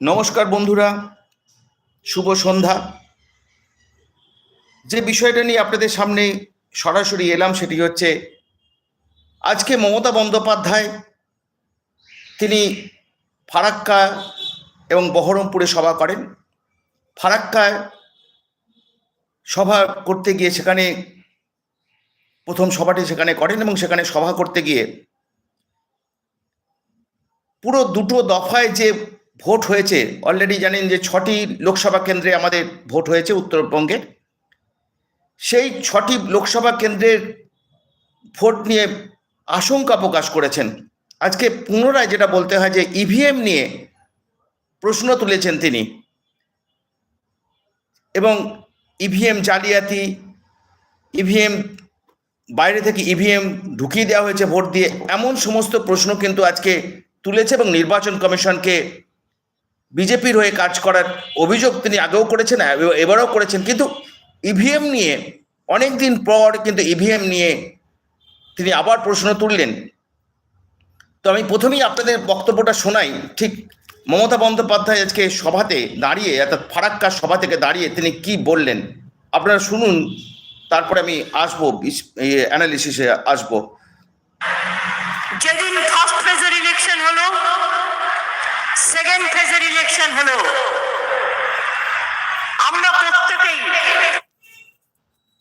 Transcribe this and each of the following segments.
নমস্কার বন্ধুরা, শুভ সন্ধ্যা। যে বিষয়টা নিয়ে আপনাদের সামনে সরাসরি এলাম সেটি হচ্ছে, আজকে মমতা বন্দ্যোপাধ্যায় তিনি ফারাক্কা এবং বহরমপুরে সভা করেন। ফারাক্কায় সভা করতে গিয়ে সেখানে, প্রথম সভাটি সেখানে করেন এবং সেখানে সভা করতে গিয়ে পুরো দুটো দফায় যে ভোট হয়েছে। অলরেডি জানেন যে ছটি লোকসভা কেন্দ্রে আমাদের ভোট হয়েছে উত্তরবঙ্গে। সেই ছটি লোকসভা কেন্দ্রের ভোট নিয়ে আশঙ্কা প্রকাশ করেছেন। আজকে পুনরায় যেটা বলতে হয় যে ইভিএম নিয়ে প্রশ্ন তুলেছেন তিনি। এবং ইভিএম জালিয়াতি ইভিএম বাইরে থেকে ইভিএম ঢুকিয়ে দেওয়া হয়েছে ভোট দিয়ে, এমন সমস্ত প্রশ্ন কিন্তু আজকে তুলেছে এবং নির্বাচন কমিশনকে বিজেপির হয়ে কাজ করার অভিযোগ তিনি আগেও করেছেন এবারও করেছেন। কিন্তু ইভিএম নিয়ে অনেক দিন পর কিন্তু ইভিএম নিয়ে তিনি আবার প্রশ্ন তুললেন। তো আমি প্রথমেই আপনাদের বক্তব্যটা শোনাই। ঠিক মমতা বন্দ্যোপাধ্যায় আজকে সভাতে দাঁড়িয়ে, অর্থাৎ ফারাক্কা সভা থেকে দাঁড়িয়ে তিনি কি বললেন, আপনারা শুনুন, তারপরে আমি আসব অ্যানালিসিসে আসব। যেদিন ফার্স্ট ফেজের ইলেকশন হলো সেকেন্ড ফেজের ইলেকশন হলো। আমরা প্রত্যেকেই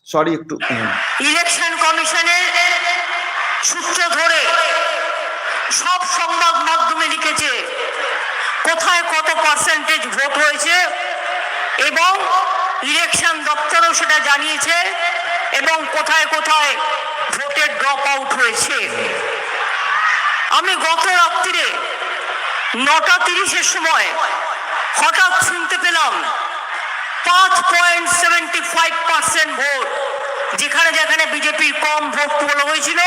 সরি একটু ইলেকশন কমিশনের সূত্র ধরে সব সংবাদ মাধ্যমে লিখেছে কোথায় কত পার্সেন্টেজ ভোট হয়েছে এবং ইলেকশন দপ্তরও সেটা জানিয়েছে এবং কোথায় কোথায় ভোটের ড্রপ আউট হয়েছে। আমি গত রাত্রিরে নটা তিরিশের সময় হঠাৎ শুনতে পেলাম পাঁচ point seventy five percent vote. যেখানে যেখানে বিজেপির কম ভোট তোলা হয়েছিল,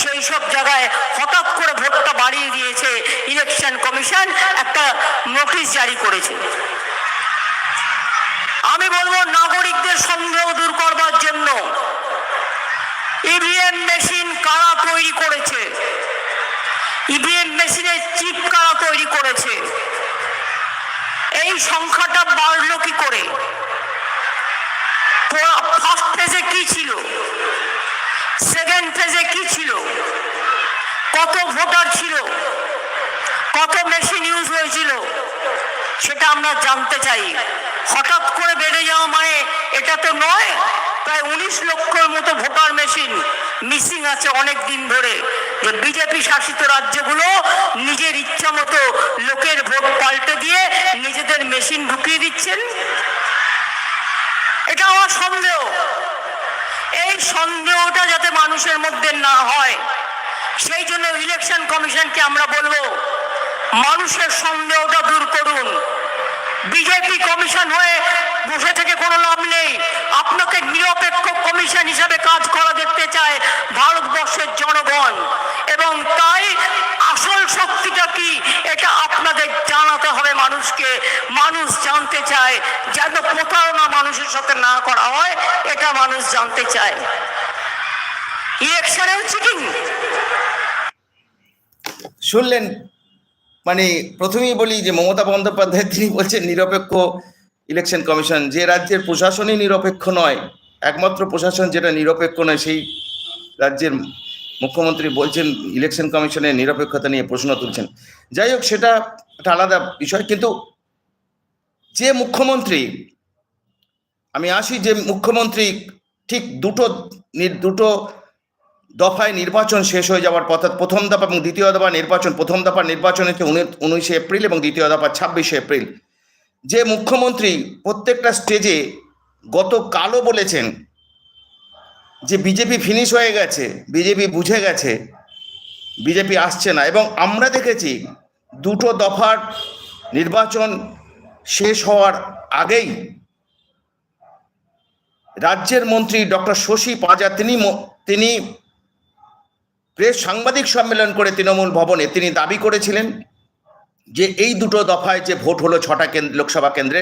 সেই সব জায়গায় হঠাৎ করে ভোটটা বাড়িয়ে দিয়েছে ইলেকশন কমিশন একটা নোটিশ জারি করেছে। আমি বলব নাগরিকদের সন্দেহ দূর করবার জন্য ইভিএম মেশিন কারা তৈরি করেছে? ইভিএম মেশিনের চিপ কারা তৈরি করেছে? এই সংখ্যাটা বাড়লো কি করে? ফার্স্ট ফেজে কি ছিল? সেকেন্ড ফেজে কি ছিল? কত ভোটার ছিল? কত মেশিন ইউজ হয়েছিল? সেটা আমরা জানতে চাই। হঠাৎ করে বেড়ে যাওয়া মানে এটা তো নয়, প্রায় উনিশ লক্ষর মতো ভোটার মেশিন মিসিং আছে অনেক দিন ধরে। বিজেপি শাসিত রাজ্যগুলো নিজের ইচ্ছা মতো লোকের ভোট পাল্টে দিয়ে নিজেদের মেশিন ঢুকিয়ে দিচ্ছেন। এটা আমার সন্দেহ। এই সন্দেহটা যাতে মানুষের মধ্যে না হয়, সেই জন্য ইলেকশন কমিশনকে আমরা বলব, মানুষের সন্দেহটা দূর করুন। বিজেপি কমিশন হয়ে বসে থেকে কোনো লাভ নেই। আপনাকে নিরপেক্ষ কমিশন হিসাবে কাজ করা দেখতে চায় ভারতবর্ষের জনগণ। এবং তাই আসল শক্তিটা কি, এটা আপনাদের জানাতে হবে মানুষকে। মানুষ জানতে চায় যেন প্রতারণা মানুষের সাথে না করা হয়, এটা মানুষ জানতে চায়। শুনলেন? মানে প্রথমেই বলি যে মমতা বন্দ্যোপাধ্যায় তিনি বলছেন নিরপেক্ষ ইলেকশন কমিশন যে রাজ্যের প্রশাসনই নিরপেক্ষ নয়, একমাত্র প্রশাসন যেটা নিরপেক্ষ নয়, সেই রাজ্যের মুখ্যমন্ত্রী বলছেন ইলেকশন কমিশনের নিরপেক্ষতা নিয়ে প্রশ্ন তুলছেন। যাই হোক, সেটা একটা আলাদা বিষয়, কিন্তু যে মুখ্যমন্ত্রী, আমি আসি যে মুখ্যমন্ত্রী ঠিক দুটো দুটো দফায় নির্বাচন শেষ হয়ে যাওয়ার পথ, প্রথম দফা এবং দ্বিতীয় দফা নির্বাচন, প্রথম দফা নির্বাচন হচ্ছে উনিশে এপ্রিল এবং দ্বিতীয় দফা ছাব্বিশে এপ্রিল। যে মুখ্যমন্ত্রী প্রত্যেকটা স্টেজে গতকালও বলেছেন যে বিজেপি ফিনিশ হয়ে গেছে, বিজেপি বুঝে গেছে, বিজেপি আসছে না। এবং আমরা দেখেছি দুটো দফার নির্বাচন শেষ হওয়ার আগেই রাজ্যের মন্ত্রী ডক্টর শশী পাজা, তিনি তিনি প্রেস সাংবাদিক সম্মেলন করে তৃণমূল ভবনে তিনি দাবি করেছিলেন যে এই দুটো দফায় যে ভোট হলো ছটা কেন্দ্র লোকসভা কেন্দ্রে,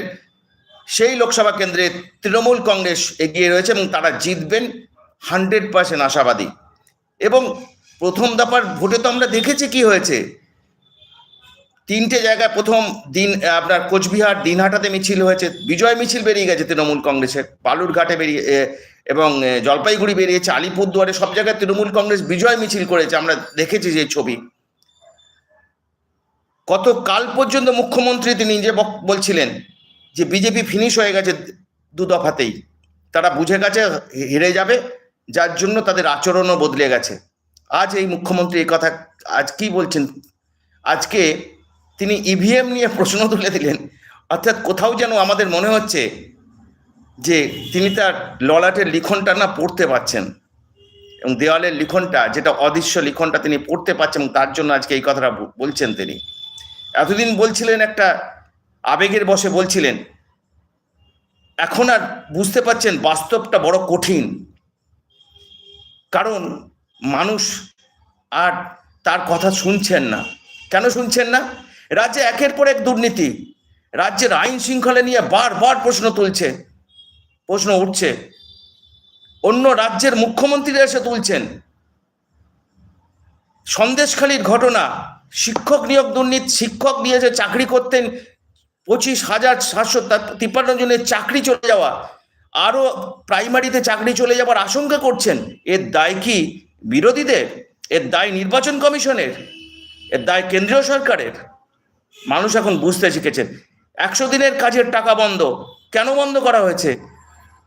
সেই লোকসভা কেন্দ্রে তৃণমূল কংগ্রেস এগিয়ে রয়েছে এবং তারা জিতবেন। হান্ড্রেড পার্সেন্ট আশাবাদী। এবং প্রথম দফার ভোটে তো আমরা দেখেছি কি হয়েছে। তিনটে জায়গায় প্রথম দিন, আপনার কোচবিহার, দিনহাটাতে মিছিল হয়েছে। বিজয় মিছিল বেরিয়ে গেছে তৃণমূল কংগ্রেসের। বালুরঘাটে বেরিয়ে এবং জলপাইগুড়ি বেরিয়েছে, আলিপুরদুয়ারে সব জায়গায় তৃণমূল কংগ্রেস বিজয় মিছিল করেছে। আমরা দেখেছি যে ছবি। কত কাল পর্যন্ত মুখ্যমন্ত্রী তিনি নিজে বলছিলেন যে বিজেপি ফিনিশ হয়ে গেছে দু দফাতেই। তারা বুঝে গেছে হেরে যাবে। যার জন্য তাদের আচরণও বদলে গেছে। আজ এই মুখ্যমন্ত্রী এই কথা আজ কি বলছেন? আজকে তিনি ইভিএম নিয়ে প্রশ্ন তুলে দিলেন। অর্থাৎ কোথাও যেন আমাদের মনে হচ্ছে যে তিনি তার ললাটের লিখনটা না পড়তে পারছেন। এবং দেওয়ালের লিখনটা, যেটা অদৃশ্য লিখনটা তিনি পড়তে পারছেন তার জন্য আজকে এই কথাটা বলছেন তিনি। এতদিন বলছিলেন একটা আবেগের বসে বলছিলেন, এখন আর বুঝতে পারছেন বাস্তবটা বড় কঠিন। কারণ মানুষ আর তার কথা শুনছেন না। কেন শুনছেন না? রাজ্যে একের পর এক দুর্নীতি। রাজ্যের আইন শৃঙ্খলা নিয়ে বারবার প্রশ্ন তুলছে, প্রশ্ন উঠছে। অন্য রাজ্যের মুখ্যমন্ত্রীরা এসে তুলছেন। সন্দেশখালীর ঘটনা, শিক্ষক নিয়োগ দুর্নীতি, শিক্ষক নিয়ে যে চাকরি করতেন পঁচিশ হাজার সাতশো তিপ্পান্ন জনের চাকরি চলে যাওয়া আরও প্রাইমারিতে চাকরি চলে যাওয়ার আশঙ্কা করছেন। এর দায় কি বিরোধীদের? এর দায় নির্বাচন কমিশনের? এর দায় কেন্দ্রীয় সরকারের? মানুষ এখন বুঝতে শিখেছেন। একশো দিনের কাজের টাকা বন্ধ। কেন বন্ধ করা হয়েছে?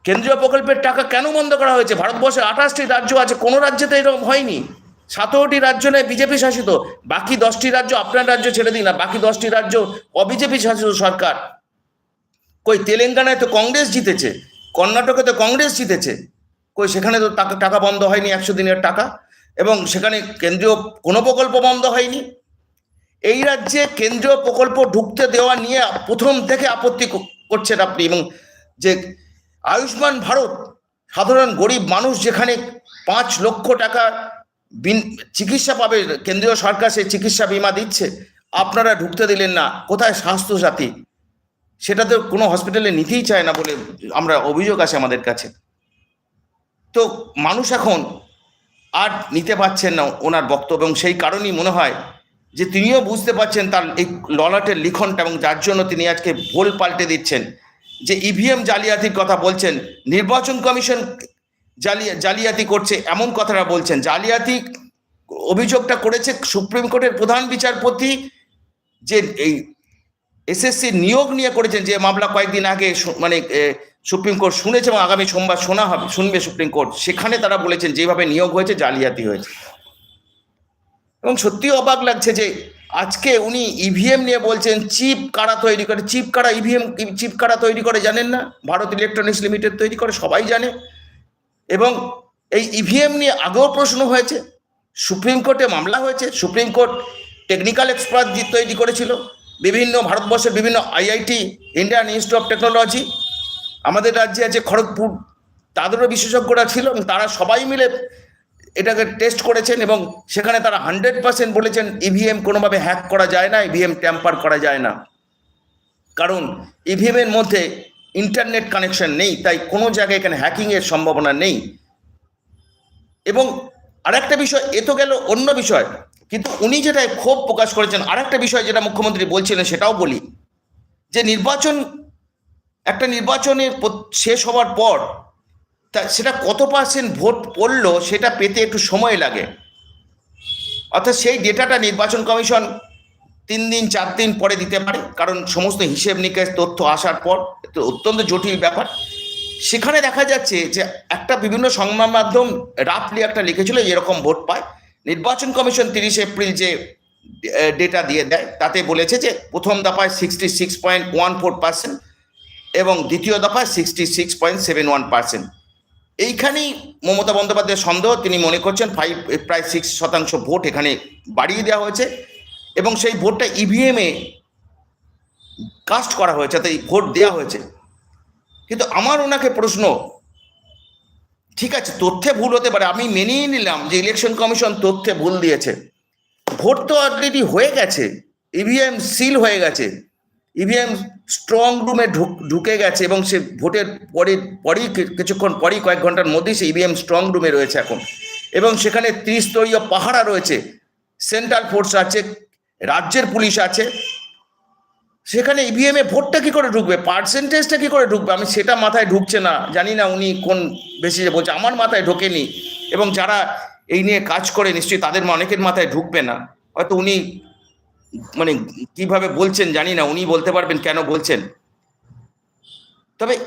কেন্দ্রীয় প্রকল্পের টাকা কেন বন্ধ করা হয়েছে? ভারতবর্ষের আঠাশটি রাজ্য আছে, কোনো রাজ্যেতে এরকম হয়নি। সতেরোটি রাজ্য নয়, বিজেপি শাসিত। বাকি দশটি রাজ্য আপনার রাজ্য ছেড়ে দিন না বাকি দশটি রাজ্য অবিজেপি শাসিত সরকার। কই, তেলেঙ্গানায় তো কংগ্রেস জিতেছে। কর্ণাটকে তো কংগ্রেস জিতেছে। কই, সেখানে তো টাকা টাকা বন্ধ হয়নি, একশো দিনের টাকা। এবং সেখানে কেন্দ্রীয় কোনো প্রকল্প বন্ধ হয়নি। এই রাজ্যে কেন্দ্রীয় প্রকল্প ঢুকতে দেওয়া নিয়ে প্রথম থেকে আপত্তি করছেন আপনি। এবং যে আয়ুষ্মান ভারত, সাধারণ গরিব মানুষ যেখানে পাঁচ লক্ষ টাকা বিন চিকিৎসা পাবে, কেন্দ্রীয় সরকার সেই চিকিৎসা বিমা দিচ্ছে, আপনারা ঢুকতে দিলেন না। কোথায় স্বাস্থ্যসাথী? সেটা তো কোনো হসপিটালে নিতেই চায় না বলে আমরা অভিযোগ আছে আমাদের কাছে। তো মানুষ এখন আর নিতে পারছেন না ওনার বক্তব্য এবং সেই কারণেই মনে হয় যে তিনিও বুঝতে পারছেন তার এই ললাটের লিখনটা এবং যার জন্য তিনি আজকে ভোল পাল্টে দিচ্ছেন। যে ইভিএম জালিয়াতির কথা বলছেন, নির্বাচন কমিশন জালিয়া, জালিয়াতি করছে এমন কথাটা বলছেন। জালিয়াতি অভিযোগটা করেছে সুপ্রিম কোর্টের প্রধান বিচারপতি যে এই এসএসসি নিয়োগ নিয়ে করেছেন যে মামলা কয়েকদিন আগে মানে সুপ্রিম কোর্ট শুনেছে এবং আগামী সোমবার শোনা হবে, শুনবে সুপ্রিম কোর্ট। সেখানে তারা বলেছেন যেভাবে নিয়োগ হয়েছে, জালিয়াতি হয়েছে। এবং সত্যি অবাক লাগছে যে আজকে উনি ইভিএম নিয়ে বলছেন, চিপ কারা তৈরি করে? চিপ কারা ইভিএম চিপ কারা তৈরি করে জানেন না? ভারত ইলেকট্রনিক্স লিমিটেড তৈরি করে, সবাই জানে। এবং এই ইভিএম নিয়ে আগেও প্রশ্ন হয়েছে, সুপ্রিম কোর্টে মামলা হয়েছে, সুপ্রিম কোর্ট টেকনিক্যাল এক্সপার্ট তৈরি করেছিল। বিভিন্ন ভারতবর্ষের বিভিন্ন IIT Indian Institute of Technology আমাদের রাজ্যে আছে খড়গপুর। তাদেরও বিশেষজ্ঞরা ছিল এবং তারা সবাই মিলে এটাকে টেস্ট করেছেন এবং সেখানে তারা হান্ড্রেড পার্সেন্ট বলেছেন ইভিএম কোনোভাবে হ্যাক করা যায় না ইভিএম ট্যাম্পার করা যায় না। কারণ ইভিএম এর মধ্যে ইন্টারনেট কানেকশন নেই, তাই কোনো জায়গায় এখানে হ্যাকিং এর সম্ভাবনা নেই। এবং আরেকটা বিষয়, এ তো গেল অন্য বিষয়। কিন্তু উনি যেটা ক্ষোভ প্রকাশ করেছেন, আরেকটা বিষয় যেটা মুখ্যমন্ত্রী বলছিলেন সেটাও বলি, যে নির্বাচন, একটা নির্বাচনের শেষ হওয়ার পর, তা সেটা কত পার্সেন্ট ভোট পড়ল সেটা পেতে একটু সময় লাগে। অর্থাৎ সেই ডেটাটা নির্বাচন কমিশন তিন দিন, চার দিন পরে দিতে পারে, কারণ সমস্ত হিসেব নিকেশ, তথ্য আসার পর অত্যন্ত জটিল ব্যাপার। সেখানে দেখা যাচ্ছে যে একটা বিভিন্ন সংবাদ মাধ্যম রাফলি একটা লিখেছিল এরকম ভোট পায়। নির্বাচন কমিশন তিরিশে এপ্রিল যে ডেটা দিয়ে দেয়, তাতে বলেছে যে প্রথম দফায় sixty six point one four percent এবং দ্বিতীয় দফায় sixty six point seven one percent এইখানেই মমতা বন্দ্যোপাধ্যায়ের সন্দেহ, তিনি মনে করছেন ফাইভ প্রায় সিক্স শতাংশ ভোট এখানে বাড়িয়ে দেওয়া হয়েছে এবং সেই ভোটটা ইভিএমে কাস্ট করা হয়েছে তাই ভোট দেওয়া হয়েছে। কিন্তু আমার ওনাকে প্রশ্ন ঠিক আছে, তথ্যে ভুল হতে পারে। আমি মেনেই নিলাম যে ইলেকশন কমিশন তথ্যে ভুল দিয়েছে। ভোট তো অলরেডি হয়ে গেছে ইভিএম সিল হয়ে গেছে। ইভিএম স্ট্রং রুমে ঢুকে গেছে এবং সে ভোটের পরে, পরেই কিছুক্ষণ পরেই কয়েক ঘণ্টার মধ্যেই সে ইভিএম স্ট্রং রুমে রয়েছে এখন। এবং সেখানে ত্রিস্তরীয় পাহারা রয়েছে। সেন্ট্রাল ফোর্স আছে, রাজ্যের পুলিশ আছে সেখানে ইভিএম এ ভোটটা কি করে ঢুকবে? পার্সেন্টেজটা কি করে ঢুকবে? আমি সেটা মাথায় ঢুকছে না। জানি না উনি কোন বেশি বলছে। আমার মাথায় ঢোকেনি। এবং যারা এই নিয়ে কাজ করে, নিশ্চয়ই তাদের অনেকের মাথায় ঢুকবে না। হয়তো উনি মানে কীভাবে বলছেন জানি না। উনি বলতে পারবেন কেন বলছেন। তবে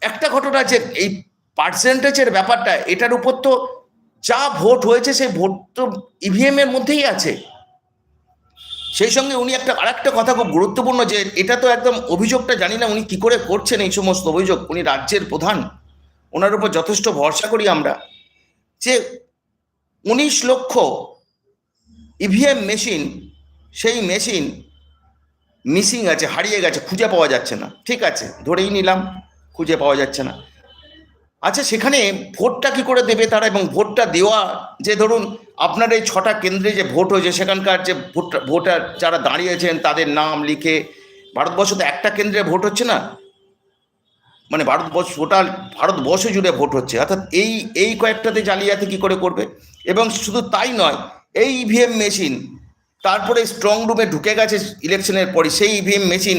একটা ঘটনা যে এই পার্সেন্টেজের ব্যাপারটা, এটার উপর তো যা ভোট হয়েছে, সেই ভোট তো ইভিএম এর মধ্যেই আছে। সেই সঙ্গে উনি একটা আরেকটা কথা খুব গুরুত্বপূর্ণ যে এটা তো একদম অভিযোগটা জানি না উনি কি করে করছেন এই সমস্ত অভিযোগ। উনি রাজ্যের প্রধান। ওনার উপর যথেষ্ট ভরসা করি আমরা যে উনিশ লক্ষ ইভিএম মেশিন সেই মেশিন মিসিং আছে, হারিয়ে গেছে, খুঁজে পাওয়া যাচ্ছে না। ঠিক আছে, ধরেই নিলাম, খুঁজে পাওয়া যাচ্ছে না। আচ্ছা সেখানে ভোটটা কি করে দেবে তারা? এবং ভোটটা দেওয়া যে ধরুন, আপনার এই ছটা কেন্দ্রে যে ভোট হয়েছে, সেখানকার যে ভোট, ভোটার যারা দাঁড়িয়েছেন তাদের নাম লিখে, ভারতবর্ষ তো একটা কেন্দ্রে ভোট হচ্ছে না? মানে ভারতবর্ষ, টোটাল ভারতবর্ষ জুড়ে ভোট হচ্ছে। অর্থাৎ এই এই কয়েকটাতে জালিয়াতি কি করে করবে? এবং শুধু তাই নয়, এই ইভিএম মেশিন তারপরে স্ট্রং রুমে ঢুকে গেছে ইলেকশনের পরে সেই ইভিএম মেশিন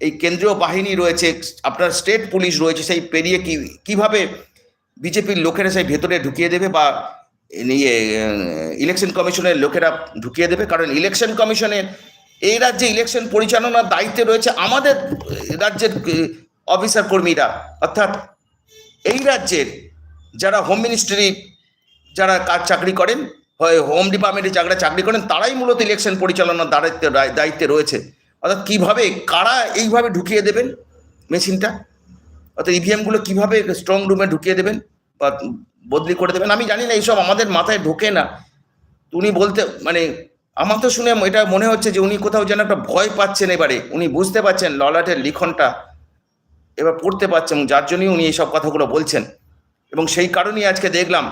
এই কেন্দ্রীয় বাহিনী রয়েছে, আপনার স্টেট পুলিশ রয়েছে, সেই পেরিয়ে কি, কীভাবে বিজেপির লোকেরা সেই ভেতরে ঢুকিয়ে দেবে বা ইয়ে ইলেকশন কমিশনের লোকেরা ঢুকিয়ে দেবে? কারণ ইলেকশন কমিশনের এই রাজ্যে ইলেকশন পরিচালনার দায়িত্বে রয়েছে আমাদের রাজ্যের অফিসার কর্মীরা। অর্থাৎ এই রাজ্যের যারা হোম মিনিস্ট্রি যারা কাজ চাকরি করেন, হয় হোম ডিপার্টমেন্টে যারা চাকরি করেন, তারাই মূলত ইলেকশন পরিচালনার দায়িত্বে দায়িত্বে রয়েছে। অর্থাৎ কীভাবে, কারা এইভাবে ঢুকিয়ে দেবেন মেশিনটা? অর্থাৎ ইভিএমগুলো কীভাবে স্ট্রং রুমে ঢুকিয়ে দেবেন বা বদলি করে দেবেন? আমি জানি না এইসব আমাদের মাথায় ঢোকে না। উনি বলতে মানে আমার তো শুনে এটা মনে হচ্ছে যে উনি কোথাও যেন একটা ভয় পাচ্ছেন এবারে। উনি বুঝতে পারছেন ললাটের লিখনটা, এবার পড়তে পারছেন যার জন্যই উনি এইসব কথাগুলো বলছেন। এবং সেই কারণেই আজকে দেখলাম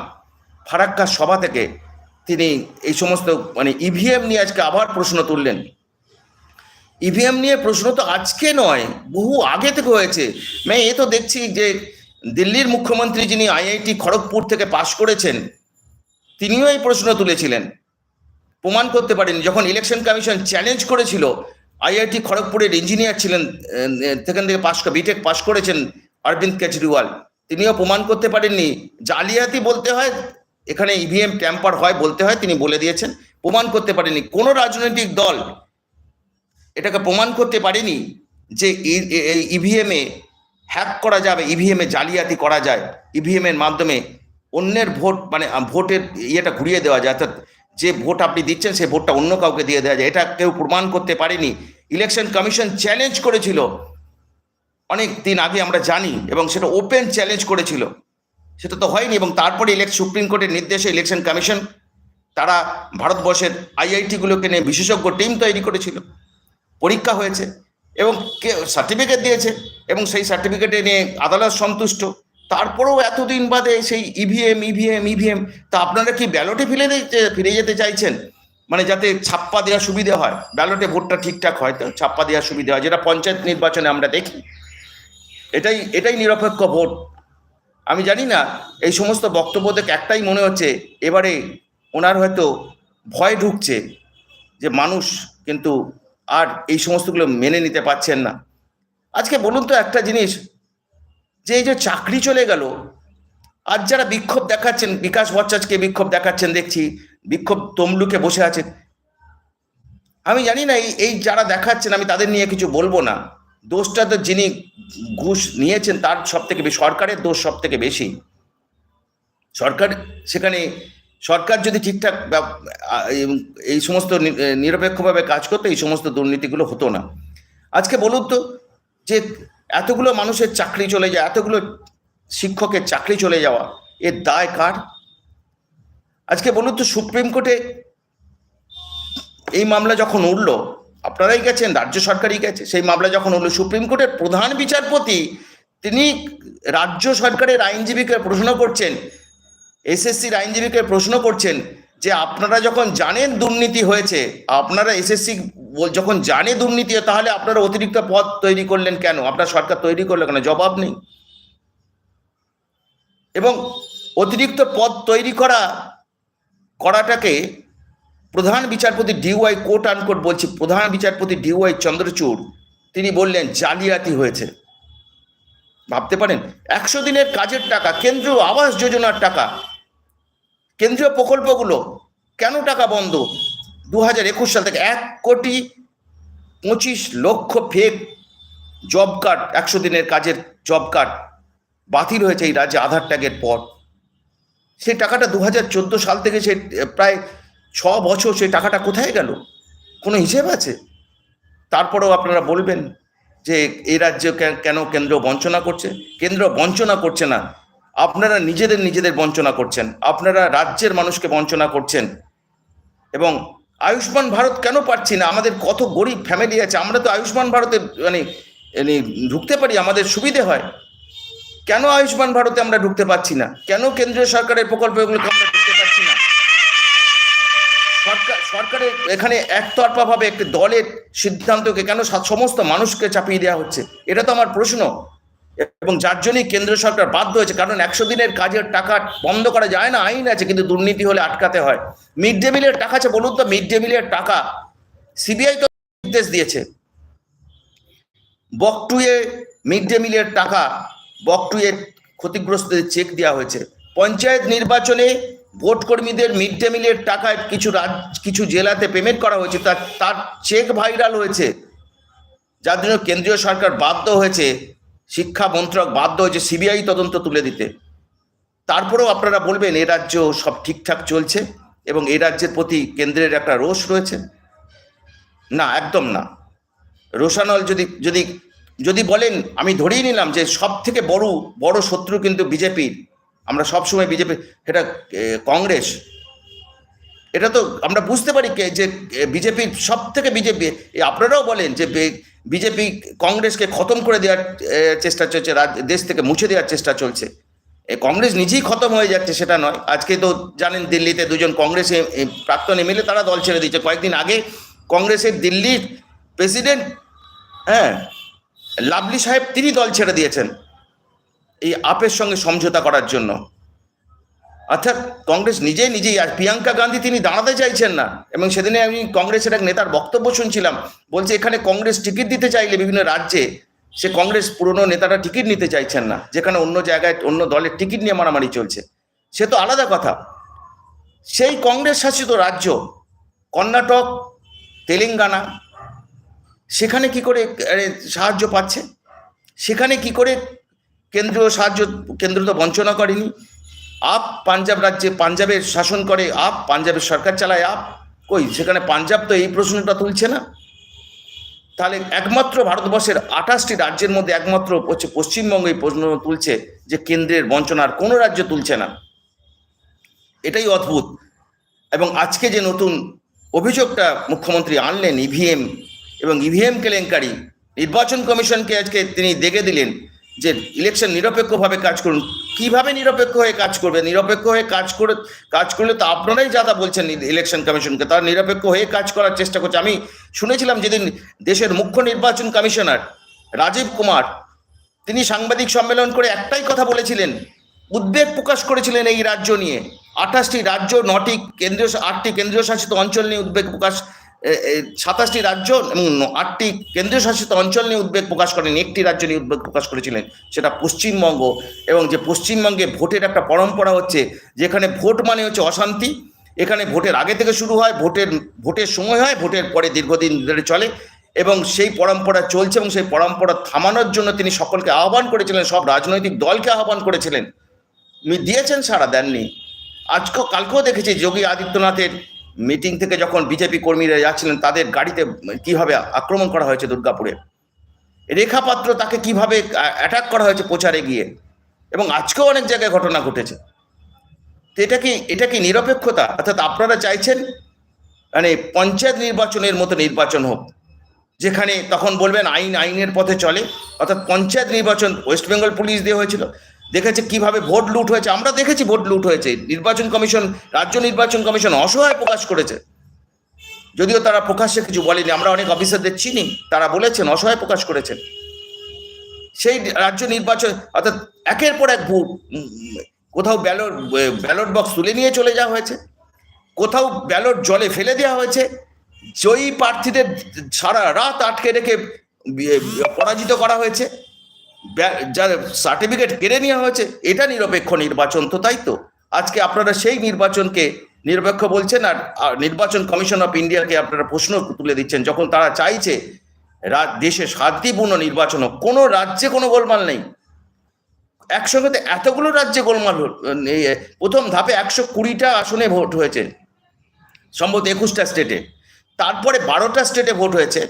ফারাক্কার সভা থেকে তিনি এই সমস্ত মানে ইভিএম নিয়ে আজকে আবার প্রশ্ন তুললেন। ইভিএম নিয়ে প্রশ্ন তো আজকে নয়, বহু আগে থেকে হয়েছে। মানে এ তো দেখছি যে দিল্লির মুখ্যমন্ত্রী যিনি আইআইটি খড়গপুর থেকে পাশ করেছেন, তিনিও এই প্রশ্ন তুলেছিলেন। প্রমাণ করতে পারেন, যখন ইলেকশন কমিশন চ্যালেঞ্জ করেছিল, আইআইটি খড়গপুরের ইঞ্জিনিয়ার ছিলেন সেখান থেকে পাশ বিটেক পাশ করেছেন অরবিন্দ কেজরিওয়াল। তিনিও প্রমাণ করতে পারেননি, জালিয়াতি বলতে হয়, এখানে ইভিএম ট্যাম্পার হয় বলতে হয়, তিনি বলে দিয়েছেন। প্রমাণ করতে পারেনি কোনো রাজনৈতিক দল এটাকে প্রমাণ করতে পারেনি যে ইভিএমে হ্যাক করা যাবে ইভিএমে জালিয়াতি করা যায়। ইভিএম এর মাধ্যমে অন্যের ভোট মানে ভোটের ইয়েটা ঘুরিয়ে দেওয়া যায়। অর্থাৎ যে ভোট আপনি দিচ্ছেন সেই ভোটটা অন্য কাউকে দিয়ে দেওয়া যায়। এটা কেউ প্রমাণ করতে পারেনি। ইলেকশন কমিশন চ্যালেঞ্জ করেছিল। অনেক দিন আগে আমরা জানি এবং সেটা ওপেন চ্যালেঞ্জ করেছিল। সেটা তো হয়নি এবং তারপরে ইলেকশন সুপ্রিম কোর্টের নির্দেশে ইলেকশন কমিশন তারা ভারতবর্ষের আইআইটিগুলোকে নিয়ে বিশেষজ্ঞ টিম তৈরি করেছিল। পরীক্ষা হয়েছে এবং কে সার্টিফিকেট দিয়েছে এবং সেই সার্টিফিকেটে নিয়ে আদালত সন্তুষ্ট। তারপরেও এতদিন বাদে সেই ইভিএম ইভিএম ইভিএম তা আপনারা কি ব্যালটে ফিরে ফিরে যেতে চাইছেন? মানে যাতে ছাপ্পা দেওয়া সুবিধে হয়। ব্যালটে ভোটটা ঠিকঠাক হয় তো, ছাপ্পা দেওয়া সুবিধে হয়। যেটা পঞ্চায়েত নির্বাচনে আমরা দেখি। এটাই এটাই নিরপেক্ষ ভোট। আমি জানি না, এই সমস্ত বক্তব্য দেখে একটাই মনে হচ্ছে, এবারে ওনার হয়তো ভয় ঢুকছে যে মানুষ কিন্তু আর এই সমস্তগুলো মেনে নিতে পারছেন না। আজকে বলুন তো একটা জিনিস, যে এই যে চাকরি চলে গেল, আজ যারা বিক্ষোভ দেখাচ্ছেন, বিকাশ ভট্টাচার্যকে বিক্ষোভ দেখাচ্ছেন, দেখছি, বিক্ষোভ তমলুকে বসে আছেন। আমি জানি না, এই এই যারা দেখাচ্ছেন, আমি তাদের নিয়ে কিছু বলব না। দোষটা তো যিনি ঘুষ নিয়েছেন, তার সব থেকে বেশি সরকারের দোষ সব থেকে বেশি। সরকার সেখানে সরকার যদি ঠিকঠাক এই সমস্ত নিরপেক্ষভাবে কাজ করতো, এই সমস্ত দুর্নীতিগুলো হতো না। আজকে বলুন তো যে এতগুলো মানুষের চাকরি চলে যায়, এতগুলো শিক্ষকের চাকরি চলে যাওয়া, এর দায় কার? আজকে বলুন তো সুপ্রিম কোর্টে এই মামলা যখন উঠল, আপনারাই গেছেন, রাজ্য সরকারই গেছে, সেই মামলা যখন উঠল, সুপ্রিম কোর্টের প্রধান বিচারপতি তিনি রাজ্য সরকারের আইনজীবীকে প্রশ্ন করছেন এসএসসির আইনজীবীকে প্রশ্ন করছেন যে আপনারা যখন জানেন দুর্নীতি হয়েছে, আপনারা এসএসসি যখন জানে দুর্নীতি, তাহলে আপনারা অতিরিক্ত পদ তৈরি করলেন কেন? আপনার সরকার তৈরি করল কেন? জবাব নেই। এবং অতিরিক্ত পদ তৈরি করা, করাটাকে প্রধান বিচারপতি ডিওয়াই কোট আনকোট বলছি, প্রধান বিচারপতি ডিওয়াই চন্দ্রচূড়, তিনি বললেন, জালিয়াতি হয়েছে। ভাবতে পারেন? একশো দিনের কাজের টাকা, কেন্দ্রীয় আবাস যোজনার টাকা কেন্দ্রীয় প্রকল্পগুলো কেন টাকা বন্ধ? দু হাজার একুশ সাল থেকে এক কোটি পঁচিশ লক্ষ ফেক জব কার্ড, একশো দিনের কাজের জব কার্ড বাতিল হয়েছে এই রাজ্যে আধার ট্যাগের পর। সেই টাকাটা দু হাজার চোদ্দ সাল থেকে সে, প্রায় ছ বছর সেই টাকাটা কোথায় গেল? কোনো হিসেব আছে? তারপরেও আপনারা বলবেন যে এই রাজ্য কেন কেন্দ্র বঞ্চনা করছে? কেন্দ্র বঞ্চনা করছে না। আপনারা নিজেদের নিজেদের বঞ্চনা করছেন। আপনারা রাজ্যের মানুষকে বঞ্চনা করছেন। এবং আয়ুষ্মান ভারত কেন পাচ্ছি না? আমাদের কত গরিব ফ্যামিলি আছে, আমরা তো আয়ুষ্মান ভারতে মানে মানে ঢুকতে পারি, আমাদের সুবিধে হয়। কেন আয়ুষ্মান ভারতে আমরা ঢুকতে পারছি না? কেন কেন্দ্রীয় সরকারের প্রকল্পগুলোকে আমরা ঢুকতে পারছি না? সরকার, সরকারের এখানে একতরফাভাবে একটি দলের সিদ্ধান্তকে কেন সমস্ত মানুষকে চাপিয়ে দেওয়া হচ্ছে? এটা তো আমার প্রশ্ন। এবং যার জন্যই কেন্দ্র সরকার বাধ্য হয়েছে, কারণ একশো দিনের কাজের টাকা বন্ধ করা যায় না, আইন আছে, কিন্তু দুর্নীতি হলে আটকাতে হয়। মিড ডে মিলের টাকা আছে বলুন তো, মিড ডে মিলের টাকা সিবিআই তো নির্দেশ দিয়েছে। বকটুয়ে মিড ডে মিলের টাকা বকটুয়ে ক্ষতিগ্রস্তদের চেক দেওয়া হয়েছে। পঞ্চায়েত নির্বাচনে ভোট কর্মীদের মিড ডে মিলের টাকায় কিছু রাজ, কিছু জেলাতে পেমেন্ট করা হয়েছে তার তার চেক ভাইরাল হয়েছে। যার জন্য কেন্দ্রীয় সরকার বাধ্য হয়েছে শিক্ষা মন্ত্রক বাধ্য হয়েছে সিবিআই তদন্ত তুলে দিতে। তারপরেও আপনারা বলবেন এ রাজ্য সব ঠিকঠাক চলছে এবং এই রাজ্যের প্রতি কেন্দ্রের একটা রোষ রয়েছে? না একদম না। রোশানল যদি যদি যদি বলেন আমি ধরেই নিলাম যে সব থেকে বড় বড় শত্রু কিন্তু বিজেপির। আমরা সবসময় বিজেপি এ, কংগ্রেস। এটা তো আমরা বুঝতে পারি যে বিজেপির সব থেকে বিজেপি আপনারাও বলেন যে বিজেপি কংগ্রেসকে খতম করে দেওয়ার চেষ্টা চলছে দেশ থেকে মুছে দেওয়ার চেষ্টা চলছে। কংগ্রেস নিজেই খতম হয়ে যাচ্ছে সেটা নয়। আজকে তো জানেন দিল্লিতে দুজন কংগ্রেস প্রাক্তন এমএলএ তারা দল ছেড়ে দিচ্ছে কয়েকদিন আগে কংগ্রেসের দিল্লির প্রেসিডেন্ট হ্যাঁ লাভলি সাহেব তিনি দল ছেড়ে দিয়েছেন এই আপের সঙ্গে সমঝোতা করার জন্য। অর্থাৎ কংগ্রেস নিজেই নিজেই, আর প্রিয়াঙ্কা গান্ধী তিনি দাঁড়াতে চাইছেন না। এবং সেদিনে আমি কংগ্রেসের এক নেতার বক্তব্য শুনছিলাম। বলছে, এখানে কংগ্রেস টিকিট দিতে চাইলে বিভিন্ন রাজ্যে সে কংগ্রেস পুরনো নেতারা টিকিট নিতে চাইছেন না। যেখানে অন্য জায়গায়, অন্য দলের টিকিট নিয়ে মারামারি চলছে। সে তো আলাদা কথা। সেই কংগ্রেস শাসিত রাজ্য, কর্ণাটক, তেলেঙ্গানা, সেখানে কি করে সাহায্য পাচ্ছে? সেখানে কি করে কেন্দ্রীয় সাহায্য, কেন্দ্র তো বঞ্চনা করেনি। আপ পাঞ্জাব রাজ্যে পাঞ্জাবের শাসন করে, আপ পাঞ্জাবের সরকার চালায়, আপ। কই, সেখানে পাঞ্জাব তো এই প্রশ্নটা তুলছে না? তাহলে একমাত্র ভারতবর্ষের আঠাশটি রাজ্যের মধ্যে একমাত্র হচ্ছে পশ্চিমবঙ্গ এই প্রশ্ন তুলছে যে কেন্দ্রের বঞ্চনার কোনো রাজ্য তুলছে না। এটাই অদ্ভুত। এবং আজকে যে নতুন অভিযোগটা মুখ্যমন্ত্রী আনলেন ইভিএম এবং ইভিএম কেলেঙ্কারি, নির্বাচন কমিশনকে আজকে তিনি দেখে দিলেন যে ইলেকশন নিরপেক্ষভাবে কাজ করুন, কীভাবে নিরপেক্ষ হয়ে কাজ করবে? নিরপেক্ষ হয়ে কাজ করে, কাজ করলে তো আপনারাই যাদা বলছেন ইলেকশন কমিশনকে, তারা নিরপেক্ষ হয়ে কাজ করার চেষ্টা করছে। আমি শুনেছিলাম যেদিন দেশের মুখ্য নির্বাচন কমিশনার রাজীব কুমার, তিনি সাংবাদিক সম্মেলন করে একটাই কথা বলেছিলেন, উদ্বেগ প্রকাশ করেছিলেন এই রাজ্য নিয়ে। আঠাশটি রাজ্য, নটি কেন্দ্রীয় আটটি কেন্দ্রীয় শাসিত অঞ্চল নিয়ে উদ্বেগ প্রকাশ সাতাশটি রাজ্য এবং আটটি কেন্দ্রীয় শাসিত অঞ্চল নিয়ে উদ্বেগ প্রকাশ করেন, একটি রাজ্য নিয়ে উদ্বেগ প্রকাশ করেছিলেন, সেটা পশ্চিমবঙ্গ এবং যে পশ্চিমবঙ্গে ভোটের একটা পরম্পরা হচ্ছে, যেখানে ভোট মানে হচ্ছে অশান্তি, এখানে ভোটের আগে থেকে শুরু হয়, ভোটের ভোটের সময় হয়, ভোটের পরে দীর্ঘদিন ধরে চলে এবং সেই পরম্পরা চলছে এবং সেই পরম্পরা থামানোর জন্য তিনি সকলকে আহ্বান করেছিলেন, সব রাজনৈতিক দলকে আহ্বান করেছিলেন। দিয়েছেন সারা দেননি। আজকে কালকেও দেখেছি যোগী আদিত্যনাথের মিটিং থেকে যখন বিজেপি কর্মীরা যাচ্ছিলেন, তাদের গাড়িতে কীভাবে আক্রমণ করা হয়েছে দুর্গাপুরে? রেখা পাত্র তাকে কীভাবে অ্যাটাক করা হয়েছে প্রচারে গিয়ে? এবং আজকেও অনেক জায়গায় ঘটনা ঘটেছে। তো এটা কি এটা কি নিরপেক্ষতা? অর্থাৎ আপনারা চাইছেন মানে পঞ্চায়েত নির্বাচনের মতো নির্বাচন হোক, যেখানে তখন বলবেন আইন, আইনের পথে চলে। অর্থাৎ পঞ্চায়েত নির্বাচন ওয়েস্ট বেঙ্গল পুলিশ দিয়ে হয়েছিল। দেখেছে কীভাবে ভোট লুট হয়েছে। আমরা দেখেছি ভোট লুট হয়েছে। নির্বাচন কমিশন, রাজ্য নির্বাচন কমিশন অসহায় প্রকাশ করেছে। যদিও তারা প্রকাশ্যে কিছু বলেনি, আমরা অনেক অফিসারদের চিনি, তারা বলেছেন অসহায় প্রকাশ করেছেন। সেই রাজ্য নির্বাচন, অর্থাৎ একের পর এক ভোট কোথাও ব্যালট ব্যালট বক্স তুলে নিয়ে চলে যাওয়া হয়েছে, কোথাও ব্যালট জলে ফেলে দেওয়া হয়েছে। জয়ী প্রার্থীদের সারা রাত আটকে রেখে পরাজিত করা হয়েছে। যার সার্টিফিকেট কেড়ে নেওয়া হয়েছে, এটা নিরপেক্ষ নির্বাচন তো, তাই তো? আজকে আপনারা সেই নির্বাচনকে নিরপেক্ষ বলছেন আর নির্বাচন কমিশন অফ ইন্ডিয়াকে আপনারা প্রশ্ন তুলে দিচ্ছেন, যখন তারা চাইছে দেশে শান্তিপূর্ণ নির্বাচন হোক কোনো রাজ্যে কোনো গোলমাল নেই। একসঙ্গে তো এতগুলো রাজ্যে গোলমাল প্রথম ধাপে একশো কুড়িটা আসনে ভোট হয়েছে, সম্ভবত একুশটা স্টেটে। তারপরে বারোটা স্টেটে ভোট হয়েছে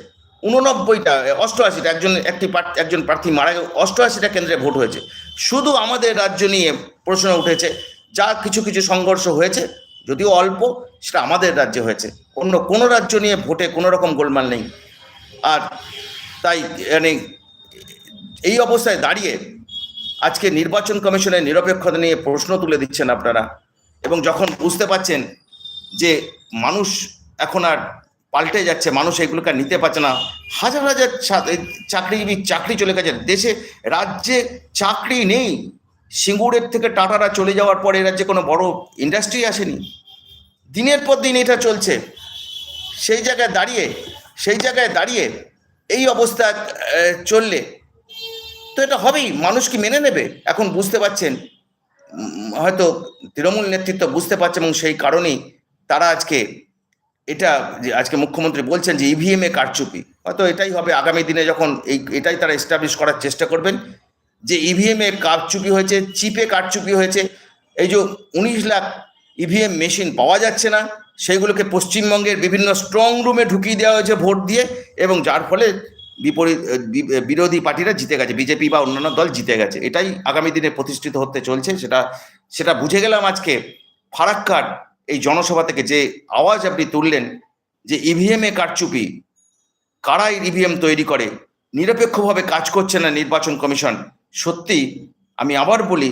উননব্বইটা অষ্টআশিটা, একজন একটি প্রার্থী- একজন প্রার্থী মারা গেল, অষ্টআশিটা কেন্দ্রে ভোট হয়েছে। শুধু আমাদের রাজ্য নিয়ে প্রশ্ন উঠেছে, যা কিছু কিছু সংঘর্ষ হয়েছে, যদিও অল্প, সেটা আমাদের রাজ্যে হয়েছে। অন্য কোনো রাজ্য নিয়ে ভোটে কোনো রকম গোলমাল নেই। আর তাই মানে এই অবস্থায় দাঁড়িয়ে আজকে নির্বাচন কমিশনের নিরপেক্ষতা নিয়ে প্রশ্ন তুলে দিচ্ছেন আপনারা। এবং যখন বুঝতে পাচ্ছেন যে মানুষ এখন আর পাল্টে যাচ্ছে, মানুষ এগুলোকে নিতে পারছে না। হাজার হাজার চাকরিজীবী চাকরি চলে গেছে। দেশে, রাজ্যে চাকরি নেই। সিঙ্গুরের থেকে টাটারা চলে যাওয়ার পরে রাজ্যে কোনো বড় ইন্ডাস্ট্রি আসেনি। দিনের পর দিন এটা চলছে। সেই জায়গায় দাঁড়িয়ে, সেই জায়গায় দাঁড়িয়ে এই অবস্থা চললে। তো এটা হবেই। মানুষ কি মেনে নেবে? এখন বুঝতে পারছেন। হয়তো তৃণমূল নেতৃত্ব বুঝতে পারছে এবং সেই কারণেই তারা আজকে এটা যে আজকে মুখ্যমন্ত্রী বলছেন যে ইভিএম এ কারচুপি। হয়তো এটাই হবে আগামী দিনে যখন এই, এটাই তারা এস্টাবলিশ করার চেষ্টা করবেন যে ইভিএম এ কারচুপি হয়েছে চিপে কারচুপি হয়েছে। এই যে উনিশ লাখ ইভিএম মেশিন পাওয়া যাচ্ছে না, সেইগুলোকে পশ্চিমবঙ্গের বিভিন্ন স্ট্রং রুমে ঢুকিয়ে দেওয়া হয়েছে ভোট দিয়ে এবং যার ফলে বিপরীত বিরোধী পার্টিরা জিতে গেছে বিজেপি বা অন্যান্য দল জিতে গেছে। এটাই আগামী দিনে প্রতিষ্ঠিত হতে চলছে, সেটা সেটা বুঝে গেলাম আজকে। ফারাক্কার এই জনসভা থেকে যে আওয়াজ আপনি তুললেন যে ইভিএম এ কারচুপি কারা ইভিএম তৈরি করে, নিরপেক্ষভাবে কাজ করছে না নির্বাচন কমিশন, সত্যি আমি আবার বলি,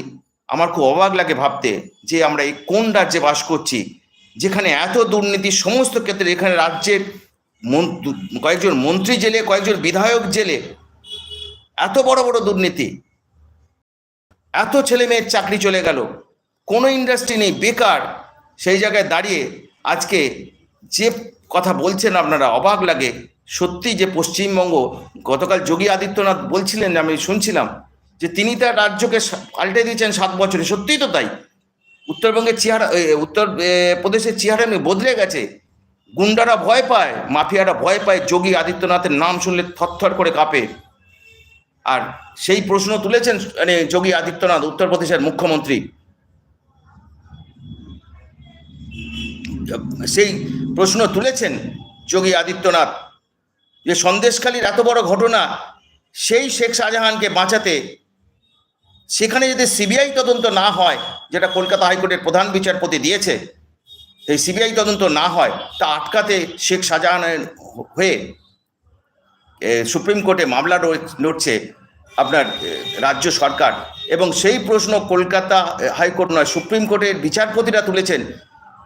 আমার খুব অবাক লাগে ভাবতে যে আমরা এই কোন রাজ্যে বাস করছি, যেখানে এত দুর্নীতি সমস্ত ক্ষেত্রে এখানে রাজ্যের কয়েকজন মন্ত্রী জেলে, কয়েকজন বিধায়ক জেলে, এত বড় বড় দুর্নীতি, এত ছেলে মেয়ের চাকরি চলে গেল, কোনো ইন্ডাস্ট্রি নেই, বেকার সেই জায়গায় দাঁড়িয়ে আজকে যে কথা বলছেন আপনারা অবাক লাগে। সত্যি যে পশ্চিমবঙ্গ, গতকাল যোগী আদিত্যনাথ বলছিলেন আমি শুনছিলাম যে তিনি তার রাজ্যকে পাল্টে দিয়েছেন সাত বছরে। সত্যিই তো তাই। উত্তরবঙ্গের চেহারা উত্তর প্রদেশের চেহারা বদলে গেছে। গুন্ডারা ভয় পায়, মাফিয়ারা ভয় পায় যোগী আদিত্যনাথের নাম শুনলে থরথর করে কাঁপে। আর সেই প্রশ্ন তুলেছেন মানে যোগী আদিত্যনাথ উত্তরপ্রদেশের মুখ্যমন্ত্রী। সেই প্রশ্ন তুলেছেন যোগী আদিত্যনাথ যে সন্দেশখালীর এত বড় ঘটনা, সেই শেখ শাহজাহানকে বাঁচাতে সেখানে যদি সিবিআই তদন্ত না হয়, যেটা কলকাতা হাইকোর্টের প্রধান বিচারপতি দিয়েছে, এই সিবিআই তদন্ত না হয়, তা আটকাতে শেখ শাহজাহানের হয়ে সুপ্রিম কোর্টে মামলা লড়ছে আপনার রাজ্য সরকার। এবং সেই প্রশ্ন কলকাতা হাইকোর্ট নয়, সুপ্রিম কোর্টের বিচারপতিরা তুলেছেন।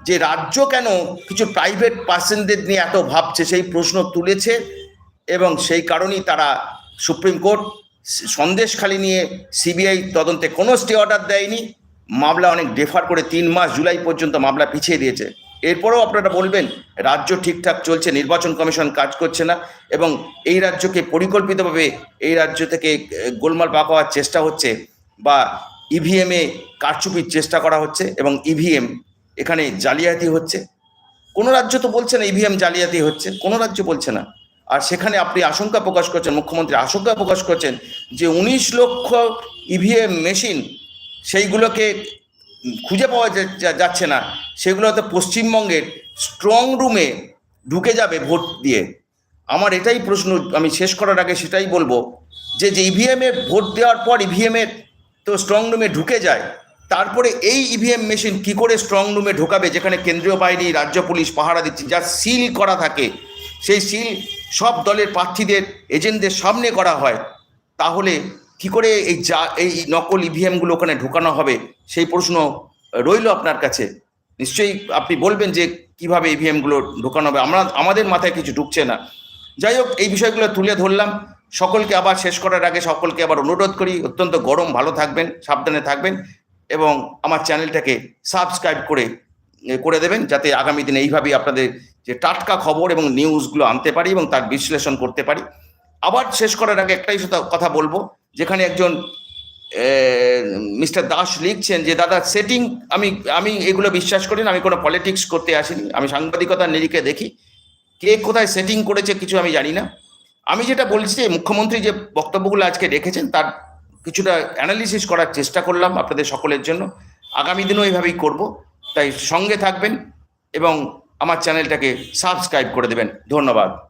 যে রাজ্য কেন কিছু প্রাইভেট পার্সনদের নিয়ে এত ভাবছে, সেই প্রশ্ন তুলেছে এবং সেই কারণেই তারা সুপ্রিম কোর্ট সন্দেশখালি নিয়ে সিবিআই তদন্তে কোনো স্টে অর্ডার দেয়নি। মামলা অনেক ডেফার করে তিন মাস জুলাই পর্যন্ত মামলা পিছিয়ে দিয়েছে। এরপরেও আপনারা বলবেন, রাজ্য ঠিকঠাক চলছে, নির্বাচন কমিশন কাজ করছে না এবং এই রাজ্যকে পরিকল্পিতভাবে এই রাজ্য থেকে গোলমাল পাকাবার চেষ্টা হচ্ছে বা ইভিএমে কারচুপির চেষ্টা করা হচ্ছে এবং ইভিএম এখানে জালিয়াতি হচ্ছে। কোনো রাজ্য তো বলছে না ইভিএম জালিয়াতি হচ্ছে, কোনো রাজ্য বলছে না। আর সেখানে আপনি আশঙ্কা প্রকাশ করছেন, মুখ্যমন্ত্রী আশঙ্কা প্রকাশ করছেন যে উনিশ লক্ষ ইভিএম মেশিন সেইগুলোকে খুঁজে পাওয়া যাচ্ছে না। সেগুলো হয়তো পশ্চিমবঙ্গের স্ট্রং রুমে ঢুকে যাবে ভোট দিয়ে। আমার এটাই প্রশ্ন, আমি শেষ করার আগে সেটাই বলব যে যে ইভিএম এর ভোট দেওয়ার পর ইভিএম এর তো স্ট্রং রুমে ঢুকে যায় তারপরে এই ইভিএম মেশিন কি করে স্ট্রং রুমে ঢোকাবে, যেখানে কেন্দ্রীয় বাহিনী, রাজ্য পুলিশ, পাহারা দিচ্ছে, যা সিল করা থাকে, সেই সিল সব দলের প্রার্থীদের, এজেন্টদের সামনে করা হয়, তাহলে কি করে এই যা, এই নকল ইভিএমগুলো ওখানে ঢোকানো হবে? সেই প্রশ্ন রইল আপনার কাছে। নিশ্চয়ই আপনি বলবেন যে কীভাবে ইভিএমগুলো ঢোকানো হবে, আমরা, আমাদের মাথায় কিছু ঢুকছে না। যাই হোক, এই বিষয়গুলো তুলে ধরলাম। সকলকে আবার শেষ করার আগে সকলকে আবার অনুরোধ করি, অত্যন্ত গরম, ভালো থাকবেন, সাবধানে থাকবেন। এবং আমার চ্যানেলটাকে সাবস্ক্রাইব করে করে দেবেন যাতে আগামী দিনে এইভাবেই আপনাদের যে টাটকা খবর এবং নিউজগুলো আনতে পারি এবং তার বিশ্লেষণ করতে পারি। আবার শেষ করার আগে একটাই কথা বলব, যেখানে একজন মিস্টার দাস লিখছেন যে, দাদা সেটিং আমি আমি এগুলো বিশ্বাস করি না, আমি কোনো পলিটিক্স করতে আসিনি, আমি সাংবাদিকতার নিরিখে দেখি। কে কোথায় সেটিং করেছে কিছু আমি জানি না। আমি যেটা বলছি যে, মুখ্যমন্ত্রী যে বক্তব্যগুলো আজকে রেখেছেন, তার কিছুটা অ্যানালিসিস করার চেষ্টা করলাম আপনাদের সকলের জন্য। আগামী দিনও এইভাবেই করব। তাই সঙ্গে থাকবেন এবং আমার চ্যানেলটাকে সাবস্ক্রাইব করে দেবেন। ধন্যবাদ।